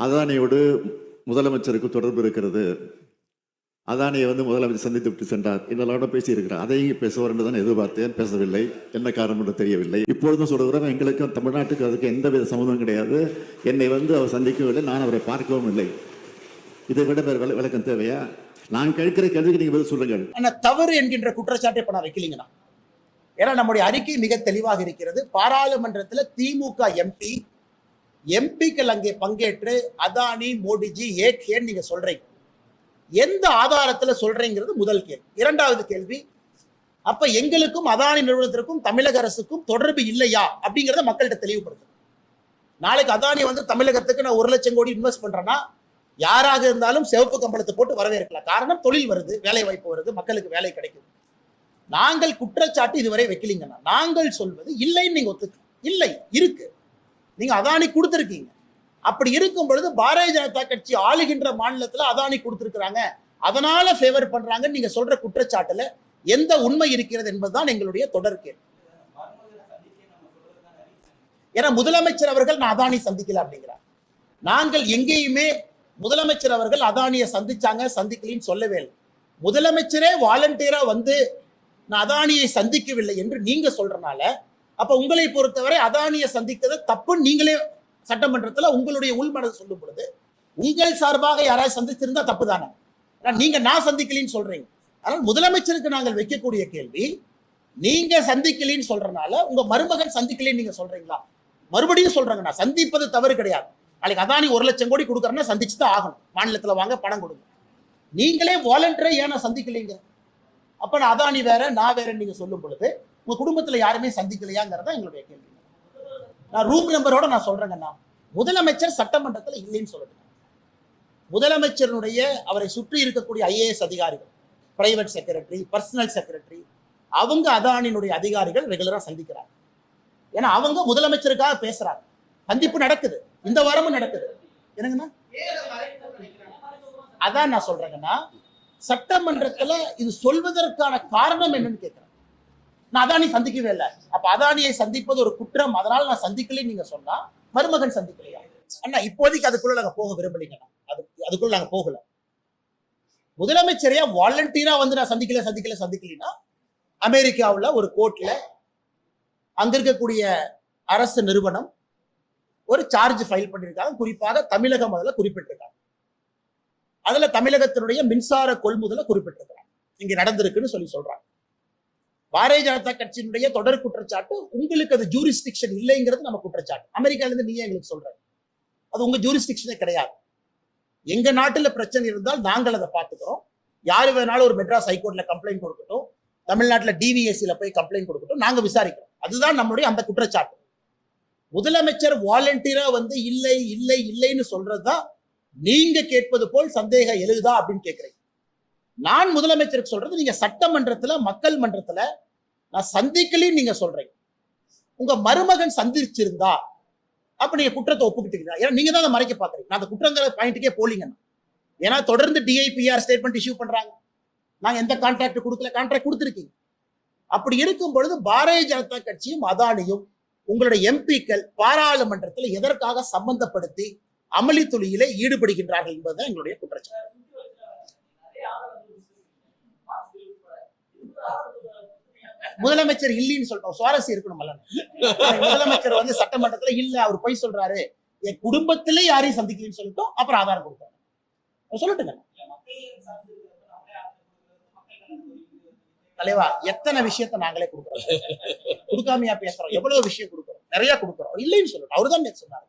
அதானியோடு முதலமைச்சருக்கு தொடர்பு இருக்கிறது. அதானியை வந்து முதலமைச்சர் சந்தித்து விட்டு சென்றார். இதெல்லாம் பேசியிருக்கிறார். அதையும் பேசுவார் என்று தான் எதிர்பார்த்தேன். பேசவில்லை. என்ன காரணம் என்று தெரியவில்லை. இப்பொழுதும் சொல்கிறோம் எங்களுக்கு தமிழ்நாட்டுக்கு அதுக்கு எந்தவித சம்மந்தம் கிடையாது. என்னை வந்து அவர் சந்திக்கவில்லை. நான் அவரை பார்க்கவும் இல்லை. இதை விட வேறு விள- விளக்கம் தேவையா? நான் கேட்கிற கேள்விக்கு நீங்கள் பதில் சொல்லுங்கள். ஆனால் தவறு என்கின்ற குற்றச்சாட்டை இப்ப நான் வைக்கலீங்கண்ணா. ஏன்னா நம்முடைய அறிக்கை மிக தெளிவாக இருக்கிறது. பாராளுமன்றத்தில் திமுக எம்பி எம்பிக்கள் அங்கே பங்கேற்று அதானி மோடிஜி ஏன் நீங்க சொல்றீங்க. எந்த ஆதாரத்துல சொல்றீங்கிறது முதல் கேள்வி. இரண்டாவது கேள்வி அப்ப எங்களுக்கும் அதானி நிறுவனத்திற்கும் தமிழக அரசுக்கும் தொடர்பு இல்லையா அப்படிங்கறத மக்கள்கிட்ட தெளிவுபடுத்தும் நாளைக்கு அதானி வந்து தமிழகத்துக்கு நான் ஒரு லட்சம் கோடி இன்வெஸ்ட் பண்றேன்னா யாராக இருந்தாலும் சிவப்பு கம்பளத்தை போட்டு வரவேற்கலாம். காரணம் தொழில் வருது வேலை வாய்ப்பு வருது மக்களுக்கு வேலை கிடைக்கும் நாங்கள் குற்றச்சாட்டு இதுவரை வைக்கலீங்கண்ணா. நாங்கள் சொல்வது இல்லைன்னு நீங்க ஒத்துக்க இல்லை இருக்கு. நீங்கள் அதானி கொடுத்துருக்கீங்க. அப்படி இருக்கும் பொழுது பாரதிய ஜனதா கட்சி ஆளுகின்ற மாநிலத்தில் அதானி கொடுத்துருக்குறாங்க. அதனால ஃபேவர் பண்ணுறாங்கன்னு நீங்கள் சொல்கிற குற்றச்சாட்டில் எந்த உண்மை இருக்கிறது என்பதுதான் எங்களுடைய தொடர் கேள்வி. ஏன்னா முதலமைச்சர் அவர்கள் நான் அதானி சந்திக்கல அப்படிங்கிறார். நாங்கள் எங்கேயுமே முதலமைச்சர் அவர்கள் அதானியை சந்திச்சாங்க சந்திக்கலின்னு சொல்லவே இல்லை. முதலமைச்சரே வாலண்டியரா வந்து நான் அதானியை சந்திக்கவில்லை என்று நீங்க சொல்றனால அப்ப உங்களை பொறுத்தவரை அதானியை சந்தித்தது தப்புன்னு நீங்களே சட்டமன்றத்தில் உங்களுடைய உள்மனது சொல்லும் பொழுது உங்கள் சார்பாக யாராவது சந்திச்சிருந்தா தப்பு தானே நீங்க நான் சந்திக்கலின்னு சொல்றீங்க. ஆனால் முதலமைச்சருக்கு நாங்கள் வைக்கக்கூடிய கேள்வி நீங்க சந்திக்கலின்னு சொல்றனால உங்க மருமகன் சந்திக்கலின்னு நீங்க சொல்றீங்களா? மறுபடியும் சொல்றாங்க. நான் சந்திப்பது தவறு கிடையாது. நாளைக்கு அதானி ஒரு லட்சம் கோடி கொடுக்குறேன்னா சந்திச்சு தான் ஆகணும். மாநிலத்தில் வாங்க பணம் கொடுங்க. நீங்களே வாலண்டரே ஏன் நான் சந்திக்கலைங்க? அப்ப நான் அதானி வேற நான் வேறன்னு நீங்க சொல்லும் பொழுது உங்க குடும்பத்துல யாருமே சந்திக்கலையாங்கிறதா எங்களுடைய கேள்வி. நான் ரூம் நம்பரோட நான் சொல்றேங்கண்ணா. முதலமைச்சர் சட்டமன்றத்துல இல்லைன்னு சொல்லுங்க முதலமைச்சருடைய அவரை சுற்றி இருக்கக்கூடிய ஐஏஎஸ் அதிகாரிகள் பிரைவேட் செக்ரட்டரி பர்சனல் செக்ரட்டரி அவங்க அதானியினுடைய அதிகாரிகள் ரெகுலரா சந்திக்கிறாங்க. ஏன்னா அவங்க முதலமைச்சருக்காக பேசுறாங்க. சந்திப்பு நடக்குது. இந்த வாரமும் நடக்குது. என்னங்கண்ணா? அதான் நான் சொல்றேங்கன்னா சட்டமன்றத்துல இது சொல்வதற்கான காரணம் என்னன்னு கேட்கிறேன் நான் அதானி சந்திக்கவே இல்லை அப்ப அதானியை சந்திப்பது ஒரு குற்றம். அதனால நான் சந்திக்கலைன்னு நீங்க சொன்னா மருமகன் சந்திக்கலையா? அண்ணா இப்போதைக்கு அதுக்குள்ள நாங்க போக விரும்பலைங்கண்ணா. அது அதுக்குள்ள நாங்க போகல. முதலமைச்சரையா வாலண்டியரா வந்து நான் சந்திக்கல சந்திக்கல சந்திக்கலைன்னா அமெரிக்காவுல ஒரு கோர்ட்ல அங்க இருக்கக்கூடிய அரசு நிறுவனம் ஒரு சார்ஜ் ஃபைல் பண்ணியிருக்காங்க குறிப்பாக தமிழகம் அதுல குறிப்பிட்டிருக்காங்க. அதுல தமிழகத்தினுடைய மின்சார கொள்முதலை குறிப்பிட்டிருக்கிறாங்க. இங்க நடந்திருக்குன்னு சொல்லி சொல்கிறாங்க பாரதிய ஜனதா கட்சியினுடைய தொடர் குற்றச்சாட்டு உங்களுக்கு அது ஜூரிஸ்டிக்ஷன் இல்லைங்கிறது நம்ம குற்றச்சாட்டு. அமெரிக்கால இருந்து நீங்க எங்களுக்கு சொல்ற. அது உங்க ஜூரிஸ்டிக்ஷனே கிடையாது. எங்க நாட்டுல பிரச்சனை இருந்தால் நாங்கள் அதை பார்த்துக்கிறோம். யாரு வேணாலும் ஒரு மெட்ராஸ் ஹைகோர்ட்ல கம்ப்ளைண்ட் கொடுக்கட்டும். தமிழ்நாட்டுல டிவிஎஸ்சில போய் கம்ப்ளைண்ட் கொடுக்கட்டும். நாங்க விசாரிக்கிறோம். அதுதான் நம்மளுடைய அந்த குற்றச்சாட்டு. முதலமைச்சர் வாலண்டியரா வந்து இல்லை இல்லை இல்லைன்னு சொல்றதுதான் நீங்க கேட்பது போல் சந்தேகம் எழுதா அப்படின்னு கேட்கிறீங்க. நான் முதலமைச்சருக்கு சொல்றது நீங்க சட்டமன்றத்துல மக்கள் மன்றத்துல நான் சந்திக்கலைன்னு நீங்க சொல்றீங்க. உங்க மருமகன் சந்திச்சிருந்தா அப்ப நீங்க குற்றத்தை ஒப்புக்கிட்டீங்க ஏன்னா நீங்க தான் அதை மறைக்க பாக்குறீங்க நான் அந்த குற்றங்கிற பாயிண்ட்டுக்கே போலீங்கன்னா ஏன்னா தொடர்ந்து டிஐபிஆர் ஸ்டேட்மெண்ட் இஷ்யூ பண்றாங்க. நாங்க எந்த கான்ட்ராக்ட் கொடுக்கல? கான்ட்ராக்ட் கொடுத்துருக்கீங்க. அப்படி இருக்கும் பொழுது பாரதிய ஜனதா கட்சியும் அதானியும் உங்களுடைய எம்பிக்கள் பாராளுமன்றத்தில் எதற்காக சம்பந்தப்படுத்தி அமளித்துளியிலே ஈடுபடுகின்றார்கள் என்பதுதான் எங்களுடைய குற்றச்சாட்டு. முதலமைச்சர் இல்லைன்னு சொல்லிட்டோம். சுவாரஸ்யம் இருக்கணும்ல முதலமைச்சர் வந்து சட்டமன்றத்துல இல்ல அவர் போய் சொல்றாரு. என் குடும்பத்திலே யாரையும் சந்திக்கலன்னு சொல்லிட்டோம். அப்புறம் ஆதாரம் கொடுத்தாரு சொல்லட்டுங்க. தலைவா எத்தனை விஷயத்த நாங்களே கொடுக்குறோம்? கொடுக்காமையா பேசுறோம். எவ்வளவு விஷயம் கொடுக்குறோம்? நிறைய கொடுக்குறோம். இல்லைன்னு சொல்லிட்டு அவர்தான் தான் சொன்னாரு.